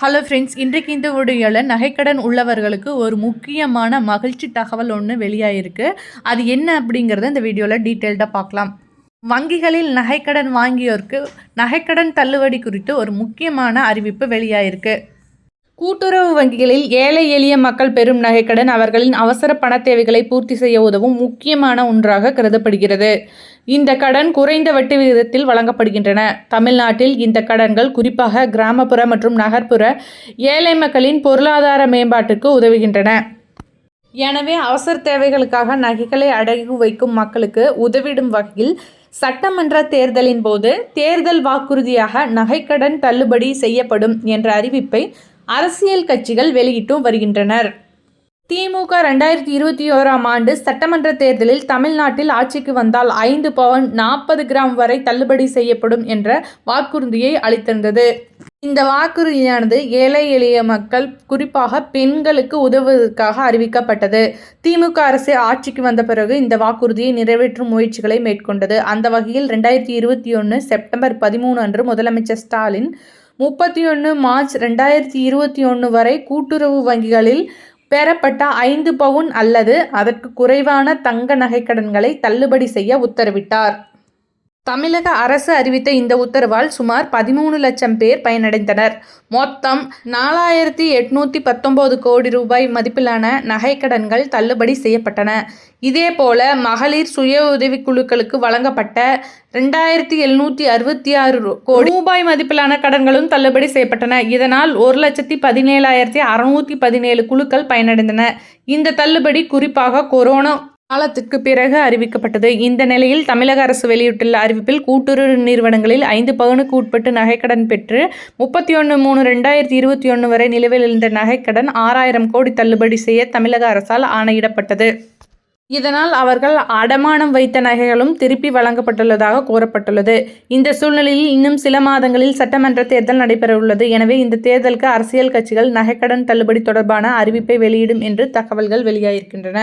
Hello friends இன்றைக்கு இந்த வீடியோவில் நகைக்கடன் உள்ளவர்களுக்கு ஒரு முக்கியமான மகிழ்ச்சி தகவல் ஒன்று வெளியாயிருக்கு. அது என்ன அப்படிங்கிறத இந்த வீடியோவில் டீட்டெயில்டாக பார்க்கலாம். வங்கிகளில் நகைக்கடன் வாங்கியோருக்கு நகைக்கடன் தள்ளுபடி குறித்து ஒரு முக்கியமான அறிவிப்பு வெளியாயிருக்கு. கூட்டுறவு வங்கிகளில் ஏழை எளிய மக்கள் பெறும் நகைக்கடன் அவர்களின் அவசர பண தேவைகளை பூர்த்தி செய்ய உதவும் முக்கியமான ஒன்றாக கருதப்படுகிறது. இந்த கடன் குறைந்த வட்டி விகிதத்தில் வழங்கப்படுகின்றன. தமிழ்நாட்டில் இந்த கடன்கள் குறிப்பாக கிராமப்புற மற்றும் நகர்ப்புற ஏழை மக்களின் பொருளாதார மேம்பாட்டுக்கு உதவுகின்றன. எனவே அவசர தேவைகளுக்காக நகைகளை அடகு வைக்கும் மக்களுக்கு உதவிடும் வகையில் சட்டமன்ற தேர்தலின் போது தேர்தல் வாக்குறுதியாக நகைக்கடன் தள்ளுபடி செய்யப்படும் என்ற அறிவிப்பை அரசியல் கட்சிகள் வெளியிட்டும் வருகின்றனர். திமுக ரெண்டாயிரத்தி இருபத்தி ஓராம் ஆண்டு சட்டமன்ற தேர்தலில் தமிழ்நாட்டில் ஆட்சிக்கு வந்தால் ஐந்து பவன் நாற்பது கிராம் வரை தள்ளுபடி செய்யப்படும் என்ற வாக்குறுதியை அளித்திருந்தது. இந்த வாக்குறுதியானது ஏழை எளிய மக்கள் குறிப்பாக பெண்களுக்கு உதவுவதற்காக அறிவிக்கப்பட்டது. திமுக அரசு ஆட்சிக்கு வந்த பிறகு இந்த வாக்குறுதியை நிறைவேற்றும் முயற்சிகளை மேற்கொண்டது. அந்த வகையில் ரெண்டாயிரத்தி இருபத்தி ஒன்று செப்டம்பர் பதிமூணு அன்று முதலமைச்சர் ஸ்டாலின் முப்பத்தி ஒன்று மார்ச் ரெண்டாயிரத்தி இருபத்தி ஒன்று வரை கூட்டுறவு வங்கிகளில் பெறப்பட்ட ஐந்து பவுன் அல்லது அதற்கு குறைவான தங்க நகைக்கடன்களை தள்ளுபடி செய்ய உத்தரவிட்டார். தமிழக அரசு அறிவித்த இந்த உத்தரவால் சுமார் பதிமூணு லட்சம் பேர் பயனடைந்தனர். மொத்தம் நாலாயிரத்தி எட்நூற்றி பத்தொன்பது கோடி ரூபாய் மதிப்பிலான நகைக்கடன்கள் தள்ளுபடி செய்யப்பட்டன. இதேபோல மகளிர் சுய உதவிக்குழுக்களுக்கு வழங்கப்பட்ட ரெண்டாயிரத்தி எழுநூற்றி அறுபத்தி ஆறு கோடி ரூபாய் மதிப்பிலான கடன்களும் தள்ளுபடி செய்யப்பட்டன. இதனால் ஒரு லட்சத்தி பதினேழாயிரத்தி அறுநூற்றி பதினேழு குழுக்கள் பயனடைந்தன. இந்த தள்ளுபடி குறிப்பாக கொரோனா காலத்திற்கு பிறகு அறிவிக்கப்பட்டது. இந்த நிலையில் தமிழக அரசு வெளியிட்டுள்ள அறிவிப்பில் கூட்டுறவு நிறுவனங்களில் ஐந்து பவுனுக்கு உட்பட்டு நகைக்கடன் பெற்று முப்பத்தி ஒன்று மூணு ரெண்டாயிரத்தி இருபத்தி ஒன்று வரை நிலுவையில் இருந்த நகைக்கடன் ஆறாயிரம் கோடி தள்ளுபடி செய்ய தமிழக அரசால் ஆணையிடப்பட்டது. இதனால் அவர்கள் அடமானம் வைத்த நகைகளும் திருப்பி வழங்கப்பட்டுள்ளதாக கூறப்பட்டுள்ளது. இந்த சூழ்நிலையில் இன்னும் சில மாதங்களில் சட்டமன்ற தேர்தல் நடைபெறவுள்ளது. எனவே இந்த தேர்தலுக்கு அரசியல் கட்சிகள் நகைக்கடன் தள்ளுபடி தொடர்பான அறிவிப்பை வெளியிடும் என்று தகவல்கள் வெளியாகியிருக்கின்றன.